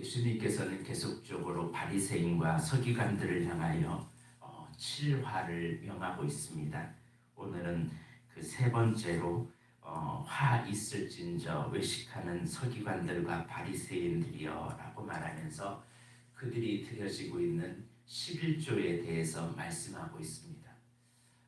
예수님께서는 계속적으로 바리새인과 서기관들을 향하여 어, 칠화를 명하고 있습니다. 오늘은 그 세 번째로 어, 화 있을진저 외식하는 서기관들과 바리새인들이여라고 말하면서 그들이 드려지고 있는 11조에 대해서 말씀하고 있습니다.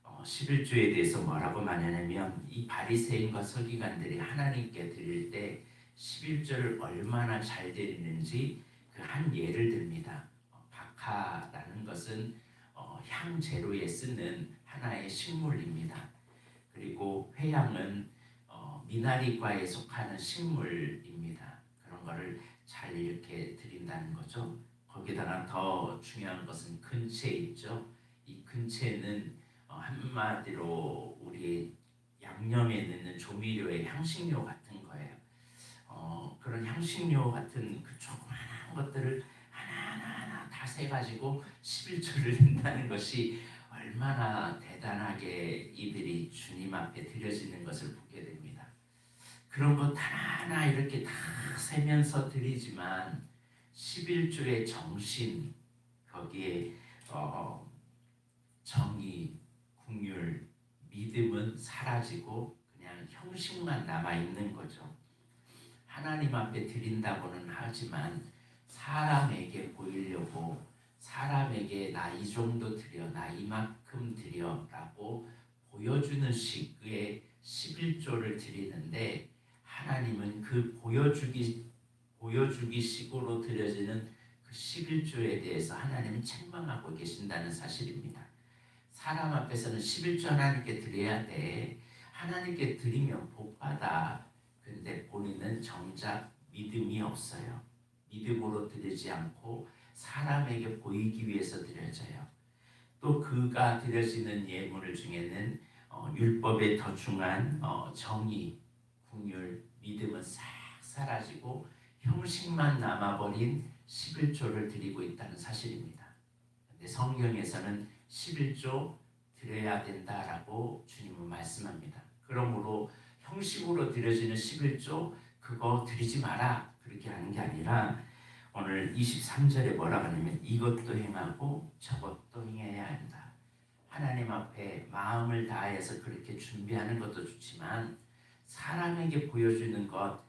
어, 11조에 대해서 뭐라고 말하냐면 이 바리새인과 서기관들이 하나님께 드릴 때 11조를 얼마나 잘 드리는지 그 한 예를 듭니다. 어, 박하라는 것은 어, 향재료에 쓰는 하나의 식물입니다. 그리고 회양은 어, 미나리과에 속하는 식물입니다. 그런 거를 잘 이렇게 드린다는 거죠. 거기다가 더 중요한 것은 근체 있죠. 이 근체는 어, 한마디로 우리 양념에 넣는 조미료의 향신료 거예요. 어, 그런 향신료 같은 그 조그마한 것들을 하나하나 하나 다 세가지고 11조를 낸다는 것이 얼마나 대단하게 이들이 주님 앞에 드려지는 것을 보게 됩니다. 그런 것 하나하나 이렇게 다 세면서 드리지만 11조의 정신 거기에 어, 정의, 국률, 믿음은 사라지고 그냥 형식만 남아 있는 거죠. 하나님 앞에 드린다고는 하지만 사람에게 보이려고 사람에게 나 이 정도 드려 나 이만큼 드려라고 보여주는 식의 11조를 드리는데 하나님은 그 보여주기 보여주기 식으로 드려지는 그 11조에 대해서 하나님은 책망하고 계신다는 사실입니다. 사람 앞에서는 11조 하나님께 드려야 돼. 하나님께 드리면 복 받아. 근데 본인은 정작 믿음이 없어요. 믿음으로 드리지 않고 사람에게 보이기 위해서 드려져요. 또 그가 드려지는 예물 중에는 어, 율법에 더 중한 어, 정의, 국률, 믿음은 싹 사라지고 형식만 남아버린 11조를 드리고 있다는 사실입니다. 근데 성경에서는 11조 드려야 된다라고 주님은 말씀합니다. 그러므로 형식으로 드려지는 11조 그거 드리지 마라 그렇게 하는 게 아니라 오늘 23절에 뭐라고 하냐면 이것도 행하고 저것도 행해야 한다. 하나님 앞에 마음을 다해서 그렇게 준비하는 것도 좋지만 사람에게 보여주는 것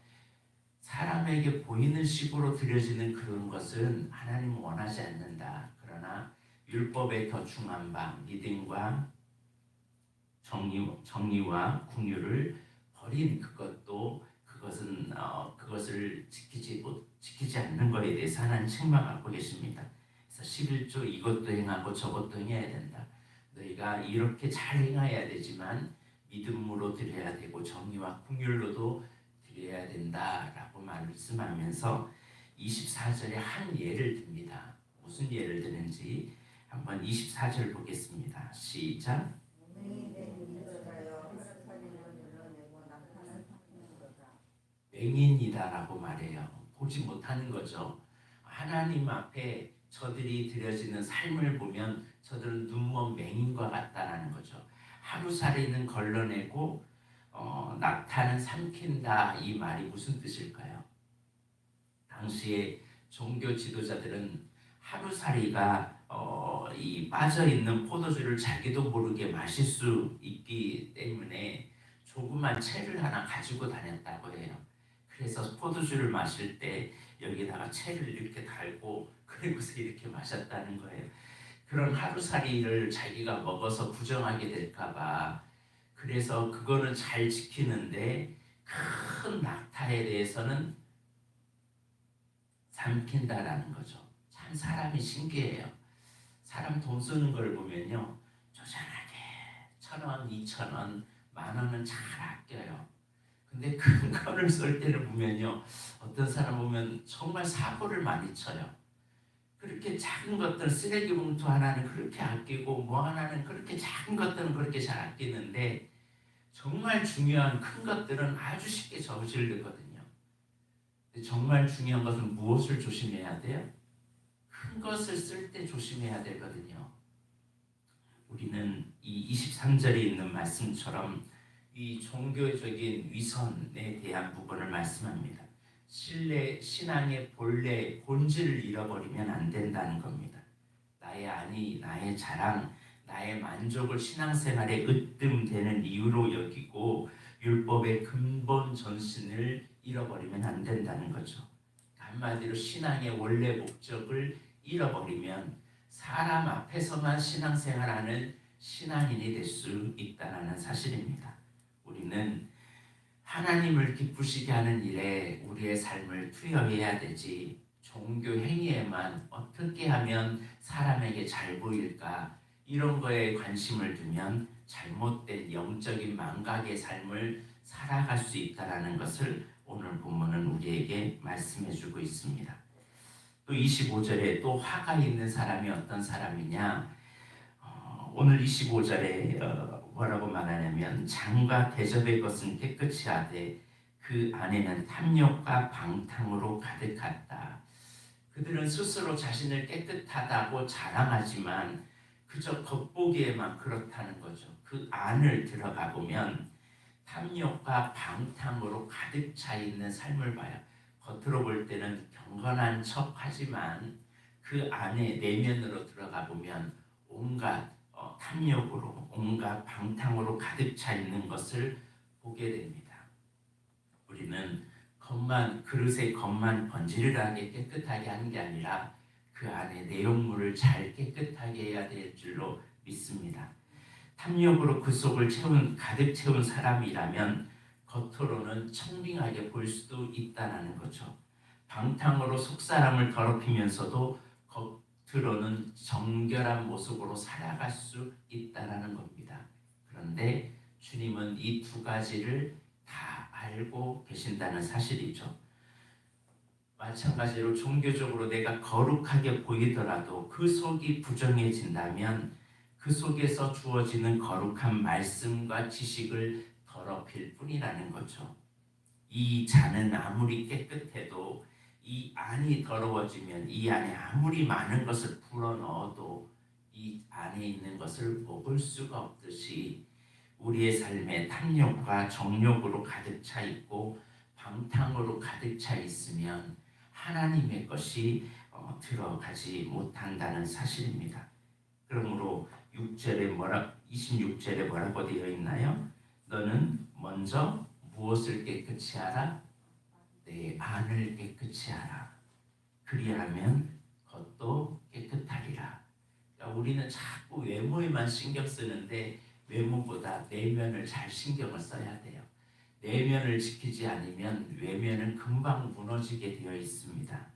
사람에게 보이는 식으로 드려지는 그런 것은 하나님 원하지 않는다. 그러나 율법에 더 중한 바 믿음과 정의, 정의와 궁유를 버린 그것도 그것은 어, 그것을 지키지 못 지키지 않는 것에 대해서 하나님 책망하고 계십니다. 그래서 11조 이것도 행하고 저것도 행해야 된다. 너희가 이렇게 잘 행해야 되지만 믿음으로 드려야 되고 정의와 궁율로도 드려야 된다라고 말씀하면서 24절에 한 예를 듭니다. 무슨 예를 드는지 한번 24절 보겠습니다. 시작. 맹인이다라고 말해요. 보지 못하는 거죠. 하나님 앞에 저들이 드려지는 삶을 보면 저들은 눈먼 맹인과 같다라는 거죠. 하루살이는 걸러내고 어, 낙타는 삼킨다 이 말이 무슨 뜻일까요? 당시에 종교 지도자들은 하루살이가 어, 이 빠져 있는 포도주를 자기도 모르게 마실 수 있기 때문에 조그만 채를 하나 가지고 다녔다고 해요. 그래서 포도주를 마실 때 여기다가 채를 이렇게 달고 그리고서 이렇게 마셨다는 거예요. 그런 하루살이를 자기가 먹어서 부정하게 될까봐 그래서 그거는 잘 지키는데 큰 낙타에 대해서는 삼킨다라는 거죠. 참 사람이 신기해요. 사람 돈 쓰는 걸 보면요. 조전하게 천 원, 이천 원, 만 원은 잘 아껴요. 근데 큰 거를 쓸 때를 보면요. 어떤 사람 보면 정말 사고를 많이 쳐요. 그렇게 작은 것들 쓰레기 봉투 하나는 그렇게 아끼고 뭐 하나는 그렇게 작은 것들은 그렇게 잘 아끼는데 정말 중요한 큰 것들은 아주 쉽게 저질르거든요. 정말 중요한 것은 무엇을 조심해야 돼요? 큰 것을 쓸 때 조심해야 되거든요. 우리는 이 23절에 있는 말씀처럼 이 종교적인 위선에 대한 부분을 말씀합니다. 신뢰 신앙의 본래 본질을 잃어버리면 안 된다는 겁니다. 나의 아니, 나의 자랑, 나의 만족을 신앙생활에 으뜸되는 이유로 여기고 율법의 근본 전신을 잃어버리면 안 된다는 거죠. 한마디로 신앙의 원래 목적을 잃어버리면 사람 앞에서만 신앙생활하는 신앙인이 될 수 있다는 사실입니다. 우리는 하나님을 기쁘시게 하는 일에 우리의 삶을 투여해야 되지 종교 행위에만 어떻게 하면 사람에게 잘 보일까 이런 거에 관심을 두면 잘못된 영적인 망각의 삶을 살아갈 수 있다라는 것을 오늘 본문은 우리에게 말씀해 주고 있습니다. 또 25절에 또 화가 있는 사람이 어떤 사람이냐? 어, 오늘 25절에 어, 뭐라고 말하냐면 장과 대접의 것은 깨끗이 하되 그 안에는 탐욕과 방탕으로 가득하다. 그들은 스스로 자신을 깨끗하다고 자랑하지만 그저 겉보기에만 그렇다는 거죠. 그 안을 들어가 보면 탐욕과 방탕으로 가득 차 있는 삶을 봐요. 겉으로 볼 때는 경건한 척 하지만 그 안에 내면으로 들어가 보면 온갖 어, 탐욕으로 온갖 방탕으로 가득 차 있는 것을 보게 됩니다. 우리는 겉만 그릇의 겉만 번지르르하게 깨끗하게 하는 게 아니라 그 안에 내용물을 잘 깨끗하게 해야 될 줄로 믿습니다. 탐욕으로 그 속을 채운 가득 채운 사람이라면 겉으로는 청빙하게 볼 수도 있다라는 거죠. 방탕으로 속 사람을 더럽히면서도 겉 으로는 정결한 모습으로 살아갈 수 있다라는 겁니다. 그런데 주님은 이 두 가지를 다 알고 계신다는 사실이죠. 마찬가지로 종교적으로 내가 거룩하게 보이더라도 그 속이 부정해진다면 그 속에서 주어지는 거룩한 말씀과 지식을 더럽힐 뿐이라는 거죠. 이 잔은 아무리 깨끗해도 이 안이 더러워지면 이 안에 아무리 많은 것을 불어넣어도 이 안에 있는 것을 먹을 수가 없듯이 우리의 삶에 탐욕과 정욕으로 가득 차 있고 방탕으로 가득 차 있으면 하나님의 것이 어, 들어가지 못한다는 사실입니다. 그러므로 6절에 뭐라 26절에 뭐라고 되어 있나요? 너는 먼저 무엇을 깨끗이 하라? 내 안을 깨끗이 하라. 그리하면 겉도 깨끗하리라. 그러니까 우리는 자꾸 외모에만 신경 쓰는데 외모보다 내면을 잘 신경을 써야 돼요. 내면을 지키지 않으면 외면은 금방 무너지게 되어 있습니다.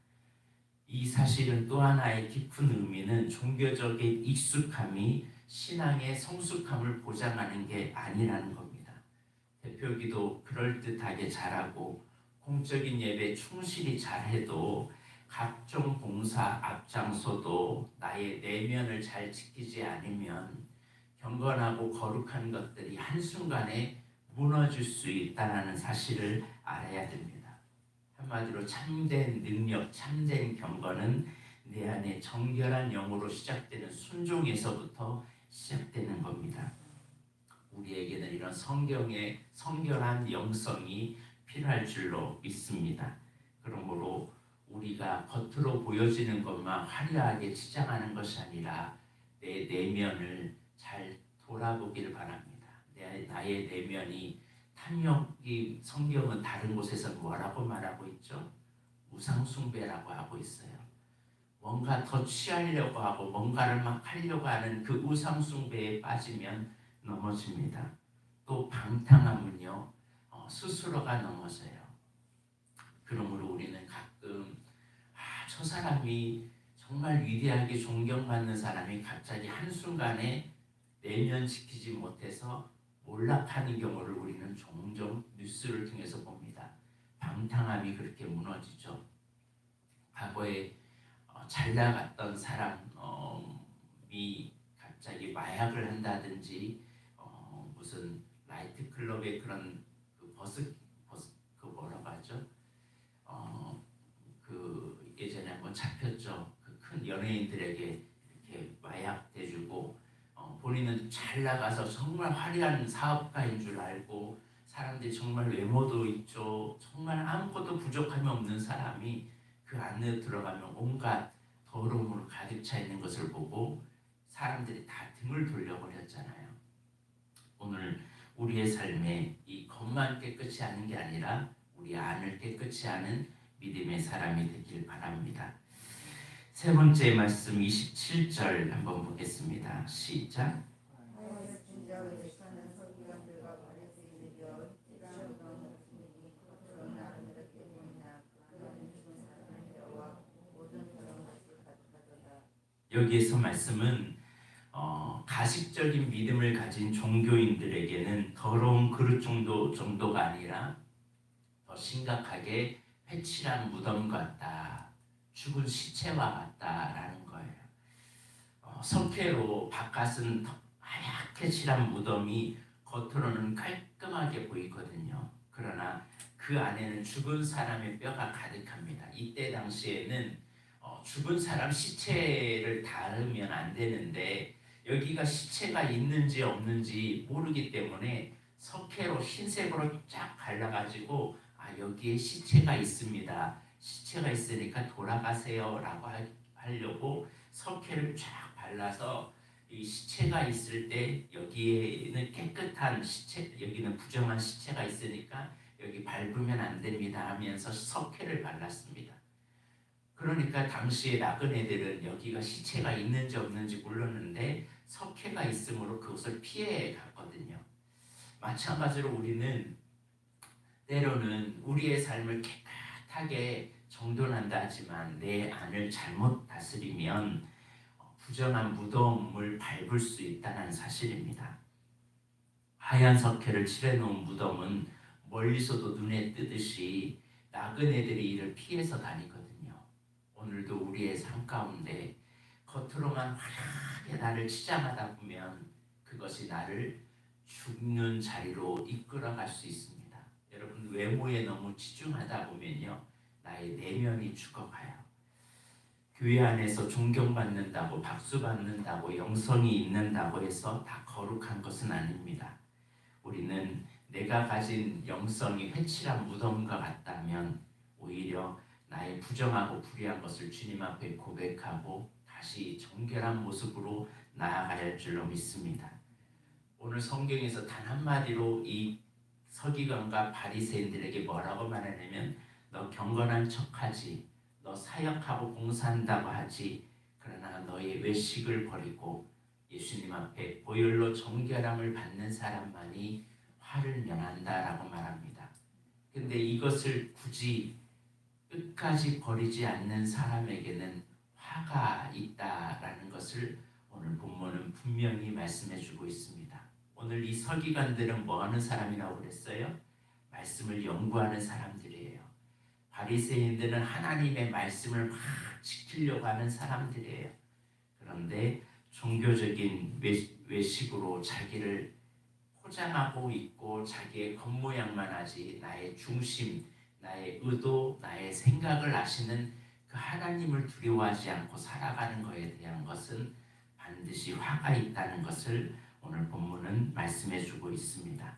이 사실은 또 하나의 깊은 의미는 종교적인 익숙함이 신앙의 성숙함을 보장하는 게 아니라는 겁니다. 대표기도 그럴듯하게 잘하고 공적인 예배 충실히 잘해도 각종 봉사 앞장서도 나의 내면을 잘 지키지 않으면 경건하고 거룩한 것들이 한순간에 무너질 수 있다는 사실을 알아야 됩니다. 한마디로 참된 능력, 참된 경건은 내 안에 정결한 영으로 시작되는 순종에서부터 시작되는 겁니다. 우리에게는 이런 성경의 성결한 영성이 필요할 줄로 믿습니다. 그러므로 우리가 겉으로 보여지는 것만 화려하게 치장하는 것이 아니라 내 내면을 잘 돌아보기를 바랍니다. 내 나의 내면이 탐욕이 성경은 다른 곳에서 뭐라고 말하고 있죠? 우상 숭배라고 하고 있어요. 뭔가 더 취하려고 하고 뭔가를 막 하려고 하는 그 우상 숭배에 빠지면 넘어집니다. 또 방탕함은요 어, 스스로가 넘어져요. 그러므로 우리는 가끔 아, 저 사람이 정말 위대하게 존경받는 사람이 갑자기 한 순간에 내면 지키지 못해서 몰락하는 경우를 우리는 종종 뉴스를 통해서 봅니다. 방탕함이 그렇게 무너지죠. 과거에 어, 잘 나갔던 사람이 갑자기 마약을 한다든지 어, 무슨 나이트 클럽의 그런 그 버스 버스 그 뭐라고 하죠? 어, 그 예전에 한번 잡혔죠. 그 큰 연예인들에게 이렇게 마약 대주고 어, 본인은 잘 나가서 정말 화려한 사업가인 줄 알고 사람들이 정말 외모도 있죠. 정말 아무것도 부족함이 없는 사람이 그 안에 들어가면 온갖 더러움으로 가득 차 있는 것을 보고 사람들이 다 등을 돌려버렸잖아요. 오늘 우리의 삶에 이 겉만 깨끗이 하는 게 아니라 우리 안을 깨끗이 하는 믿음의 사람이 되길 바랍니다. 세 번째 말씀 27절 한번 보겠습니다. 시작. 여기에서 말씀은 어, 가식적인 믿음을 가진 종교인들에게는 더러운 그릇 정도 정도가 아니라 더 심각하게 회칠한 무덤 같다, 죽은 시체와 같다라는 거예요. 어, 성패로 바깥은 더 하얗게 칠한 무덤이 겉으로는 깔끔하게 보이거든요. 그러나 그 안에는 죽은 사람의 뼈가 가득합니다. 이때 당시에는 어, 죽은 사람 시체를 닿으면 안 되는데 여기가 시체가 있는지 없는지 모르기 때문에 석회로 흰색으로 쫙 발라가지고 아 여기에 시체가 있습니다. 시체가 있으니까 돌아가세요라고 하- 하려고 석회를 쫙 발라서 이 시체가 있을 때 여기에는 깨끗한 시체 여기는 부정한 시체가 있으니까 여기 밟으면 안 됩니다 하면서 석회를 발랐습니다. 그러니까 당시에 나그네들은 여기가 시체가 있는지 없는지 몰랐는데 석회가 있으므로 그것을 피해 갔거든요. 마찬가지로 우리는 때로는 우리의 삶을 깨끗하게 정돈한다 하지만 내 안을 잘못 다스리면 부정한 무덤을 밟을 수 있다는 사실입니다. 하얀 석회를 칠해놓은 무덤은 멀리서도 눈에 뜨듯이 나그네들이 이를 피해서 다니거든요. 오늘도 우리의 삶 가운데 겉으로만 화려하게 나를 치장하다 보면 그것이 나를 죽는 자리로 이끌어갈 수 있습니다. 여러분 외모에 너무 치중하다 보면요 나의 내면이 죽어가요. 교회 안에서 존경받는다고 박수 받는다고 영성이 있는다고 해서 다 거룩한 것은 아닙니다. 우리는 내가 가진 영성이 회칠한 무덤과 같다면 오히려 나의 부정하고 불의한 것을 주님 앞에 고백하고 다시 정결한 모습으로 나아가야 할 줄로 믿습니다. 오늘 성경에서 단 한마디로 이 서기관과 바리새인들에게 뭐라고 말하냐면 너 경건한 척하지 너 사역하고 봉사한다고 하지 그러나 너의 외식을 버리고 예수님 앞에 보혈로 정결함을 받는 사람만이 화를 면한다라고 말합니다. 근데 이것을 굳이 끝까지 버리지 않는 사람에게는 화가 있다라는 것을 오늘 본문은 분명히 말씀해 주고 있습니다. 오늘 이 서기관들은 뭐 하는 사람이라고 그랬어요? 말씀을 연구하는 사람들이에요. 바리새인들은 하나님의 말씀을 막 지키려고 하는 사람들이에요. 그런데 종교적인 외식으로 자기를 포장하고 있고 자기의 겉모양만 하지 나의 중심, 나의 의도, 나의 생각을 아시는 그 하나님을 두려워하지 않고 살아가는 것에 대한 것은 반드시 화가 있다는 것을 오늘 본문은 말씀해 주고 있습니다.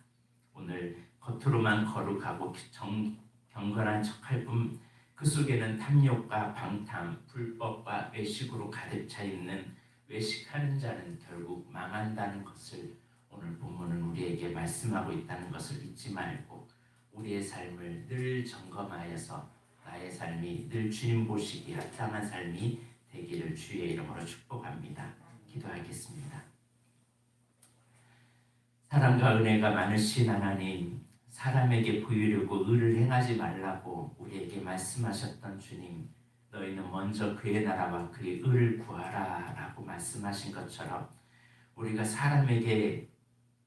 오늘 겉으로만 거룩하고 정, 경건한 척할 뿐 그 속에는 탐욕과 방탕, 불법과 외식으로 가득 차 있는 외식하는 자는 결국 망한다는 것을 오늘 본문은 우리에게 말씀하고 있다는 것을 잊지 말고 우리의 삶을 늘 점검하여서 나의 삶이 늘 주님 보시기에 합당한 삶이 되기를 주의 이름으로 축복합니다. 기도하겠습니다. 사랑과 은혜가 많으신 하나님, 사람에게 보이려고 의를 행하지 말라고 우리에게 말씀하셨던 주님, 너희는 먼저 그의 나라와 그의 의를 구하라 라고 말씀하신 것처럼 우리가 사람에게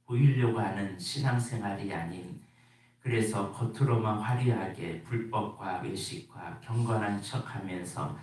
보이려고 하는 신앙생활이 아닌 그래서 겉으로만 화려하게 불법과 외식과 경건한 척하면서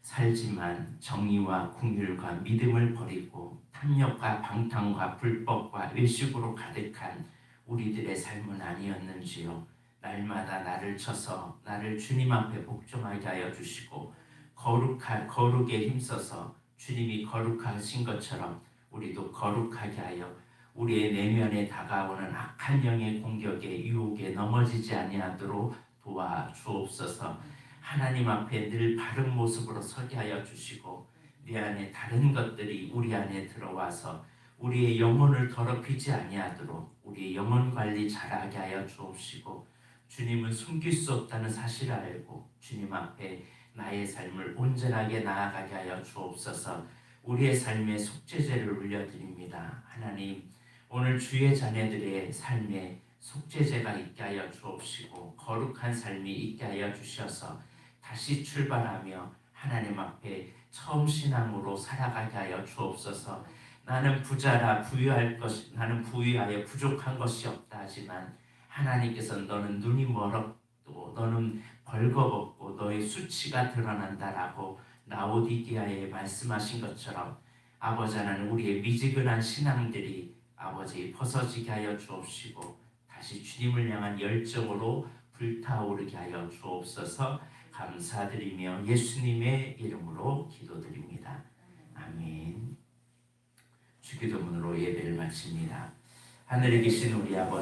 살지만 정의와 궁율과 믿음을 버리고 탐욕과 방탕과 불법과 외식으로 가득한 우리들의 삶은 아니었는지요. 날마다 나를 쳐서 나를 주님 앞에 복종하게 하여 주시고 거룩한 거룩에 힘써서 주님이 거룩하신 것처럼 우리도 거룩하게 하여 우리의 내면에 다가오는 악한 영의 공격에 유혹에 넘어지지 아니하도록 도와 주옵소서. 하나님 앞에 늘 바른 모습으로 서게 하여 주시고 내 안에 다른 것들이 우리 안에 들어와서 우리의 영혼을 더럽히지 아니하도록 우리의 영혼 관리 잘하게 하여 주옵시고 주님은 숨길 수 없다는 사실을 알고 주님 앞에 나의 삶을 온전하게 나아가게 하여 주옵소서 우리의 삶에 속죄제를 올려드립니다. 하나님 오늘 주의 자녀들의 삶에 속죄제가 있게 하여 주옵시고 거룩한 삶이 있게 하여 주셔서 다시 출발하며 하나님 앞에 처음 신앙으로 살아가게 하여 주옵소서. 나는 부자라 부유할 것 나는 부유하여 부족한 것이 없다 하지만 하나님께서 너는 눈이 멀었고 너는 벌거벗고 너의 수치가 드러난다라고 나오디기아에 말씀하신 것처럼 아버지 하나님 우리의 미지근한 신앙들이 아버지 벗어지게 하여 주옵시고 다시 주님을 향한 열정으로 불타오르게 하여 주옵소서 감사드리며 예수님의 이름으로 기도드립니다. 아멘. 주기도문으로 예배를 마칩니다. 하늘에 계신 우리 아버지